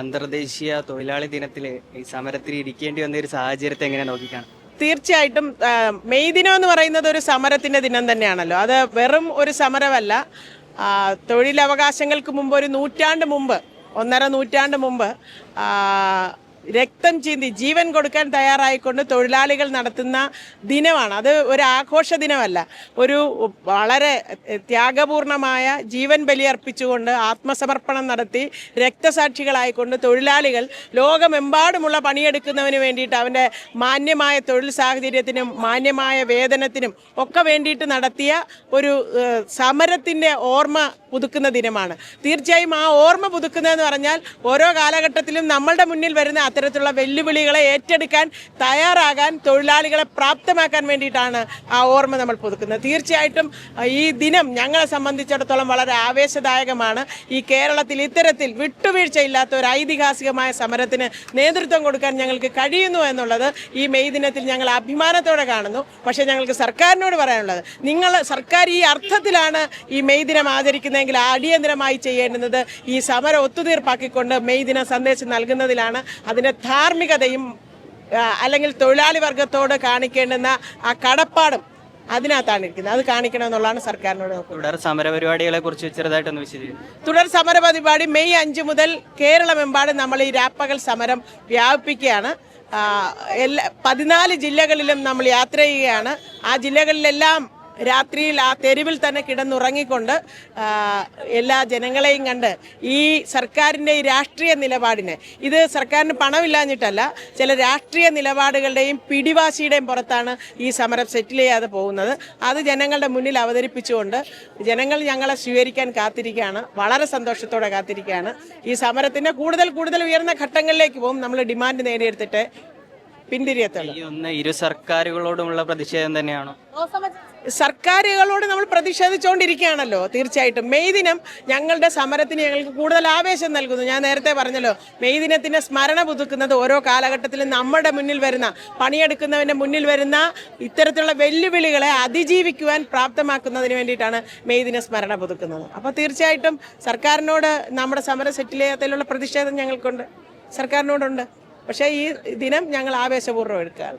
അന്തർദേശീയ തൊഴിലാളി ദിനത്തിൽ ഈ സമരത്തിൽ ഇരിക്കേണ്ടി വന്ന ഒരു സാഹചര്യത്തെ എങ്ങനെ നോക്കിക്കാണും? തീർച്ചയായിട്ടും മെയ് ദിനം എന്ന് പറയുന്നത് ഒരു സമരത്തിന്റെ ദിനം തന്നെയാണല്ലോ. അത് വെറും ഒരു സമരമല്ല. തൊഴിലവകാശങ്ങൾക്ക് മുമ്പ് ഒരു നൂറ്റാണ്ട് മുമ്പ് ഒന്നര നൂറ്റാണ്ട് മുമ്പ് രക്തം ചീന്തി ജീവൻ കൊടുക്കാൻ തയ്യാറായിക്കൊണ്ട് തൊഴിലാളികൾ നടത്തുന്ന ദിനമാണ്. അത് ഒരു ആഘോഷ ദിനമല്ല. ഒരു വളരെ ത്യാഗപൂർണമായ ജീവൻ ബലിയർപ്പിച്ചുകൊണ്ട് ആത്മസമർപ്പണം നടത്തി രക്തസാക്ഷികളായിക്കൊണ്ട് തൊഴിലാളികൾ ലോകമെമ്പാടുമുള്ള പണിയെടുക്കുന്നവന് വേണ്ടിയിട്ട് അവന്റെ മാന്യമായ തൊഴിൽ സാഹചര്യത്തിനും മാന്യമായ വേതനത്തിനും ഒക്കെ വേണ്ടിയിട്ട് നടത്തിയ ഒരു സമരത്തിന്റെ ഓർമ്മ പുതുക്കുന്ന ദിനമാണ്. തീർച്ചയായും ആ ഓർമ്മ പുതുക്കുന്നതെന്ന് പറഞ്ഞാൽ ഓരോ കാലഘട്ടത്തിലും നമ്മളുടെ മുന്നിൽ വരുന്ന അത്തരത്തിലുള്ള വെല്ലുവിളികളെ ഏറ്റെടുക്കാൻ തയ്യാറാകാൻ തൊഴിലാളികളെ പ്രാപ്തമാക്കാൻ വേണ്ടിയിട്ടാണ് ആ ഓർമ്മ നമ്മൾ പുതുക്കുന്നത്. തീർച്ചയായിട്ടും ഈ ദിനം ഞങ്ങളെ സംബന്ധിച്ചിടത്തോളം വളരെ ആവേശദായകമാണ്. ഈ കേരളത്തിൽ ഇത്തരത്തിൽ വിട്ടുവീഴ്ചയില്ലാത്ത ഒരു ഐതിഹാസികമായ സമരത്തിന് നേതൃത്വം കൊടുക്കാൻ ഞങ്ങൾക്ക് കഴിയുന്നു എന്നുള്ളത് ഈ മെയ് ദിനത്തിൽ ഞങ്ങൾ അഭിമാനത്തോടെ കാണുന്നു. പക്ഷേ ഞങ്ങൾക്ക് സർക്കാരിനോട് പറയാനുള്ളത് നിങ്ങൾ സർക്കാർ ഈ അർത്ഥത്തിലാണ് ഈ മെയ് ദിനം ആചരിക്കുന്നതെങ്കിൽ അടിയന്തരമായി ചെയ്യേണ്ടുന്നത് ഈ സമരം ഒത്തുതീർപ്പാക്കിക്കൊണ്ട് മെയ് ദിന സന്ദേശം നൽകുന്നതിലാണ്. അതിന്റെ ധാർമ്മികതയും അല്ലെങ്കിൽ തൊഴിലാളി വർഗത്തോട് കാണിക്കേണ്ടുന്ന ആ കടപ്പാടും അതിനകത്താണ് ഇരിക്കുന്നത്. അത് കാണിക്കണം എന്നുള്ളതാണ് സർക്കാരിനോട് തുടർ സമര പരിപാടികളെ കുറിച്ച് ചെറുതായിട്ടൊന്ന് വിശദീകരിക്കും. തുടർ സമര പരിപാടി മെയ് അഞ്ച് മുതൽ കേരളമെമ്പാടും നമ്മൾ ഈ രാപ്പകൽ സമരം വ്യാപിപ്പിക്കുകയാണ്. എല്ലാ പതിനാല് ജില്ലകളിലും നമ്മൾ യാത്ര ചെയ്യുകയാണ്. ആ ജില്ലകളിലെല്ലാം രാത്രിയിൽ ആ തെരുവിൽ തന്നെ കിടന്നുറങ്ങിക്കൊണ്ട് എല്ലാ ജനങ്ങളെയും കണ്ട് ഈ സർക്കാരിന്റെ ഈ രാഷ്ട്രീയ നിലപാടിനെ ഇത് സർക്കാരിന് പണമില്ലാഞ്ഞിട്ടല്ല ചില രാഷ്ട്രീയ നിലപാടുകളുടെയും പിടിവാശിയുടെയും പുറത്താണ് ഈ സമരം സെറ്റിൽ ചെയ്യാതെ പോകുന്നത്. അത് ജനങ്ങളുടെ മുന്നിൽ അവതരിപ്പിച്ചുകൊണ്ട് ജനങ്ങൾ ഞങ്ങളെ സ്വീകരിക്കാൻ കാത്തിരിക്കുകയാണ് വളരെ സന്തോഷത്തോടെ കാത്തിരിക്കുകയാണ്. ഈ സമരത്തിന്റെ കൂടുതൽ കൂടുതൽ ഉയർന്ന ഘട്ടങ്ങളിലേക്ക് പോകും. നമ്മൾ ഡിമാൻഡ് നേടിയെടുത്തിട്ട് പിന്തിരിയത്തുള്ളൂ ഈ ഒന്ന് ഇരു സർക്കാരുകളോടുമുള്ള പ്രതിഷേധം തന്നെയാണോ? സർക്കാരുകളോട് നമ്മൾ പ്രതിഷേധിച്ചുകൊണ്ടിരിക്കുകയാണല്ലോ തീർച്ചയായിട്ടും. മെയ് ദിനം ഞങ്ങളുടെ സമരത്തിന് ഞങ്ങൾക്ക് കൂടുതൽ ആവേശം നൽകുന്നു. ഞാൻ നേരത്തെ പറഞ്ഞല്ലോ മെയ് ദിനത്തിന്റെ സ്മരണ പുതുക്കുന്നത് ഓരോ കാലഘട്ടത്തിലും നമ്മുടെ മുന്നിൽ വരുന്ന പണിയെടുക്കുന്നവന്റെ മുന്നിൽ വരുന്ന ഇത്തരത്തിലുള്ള വെല്ലുവിളികളെ അതിജീവിക്കുവാൻ പ്രാപ്തമാക്കുന്നതിന് വേണ്ടിയിട്ടാണ് മെയ് ദിന സ്മരണ പുതുക്കുന്നത്. അപ്പോൾ തീർച്ചയായിട്ടും സർക്കാരിനോട് നമ്മുടെ സമര സെറ്റിലേയത്തിലുള്ള പ്രതിഷേധം ഞങ്ങൾക്കുണ്ട്. സർക്കാരിനോടുണ്ട്. പക്ഷേ ഈ ദിനം ഞങ്ങൾ ആവേശപൂർവം എടുക്കുകയാണ്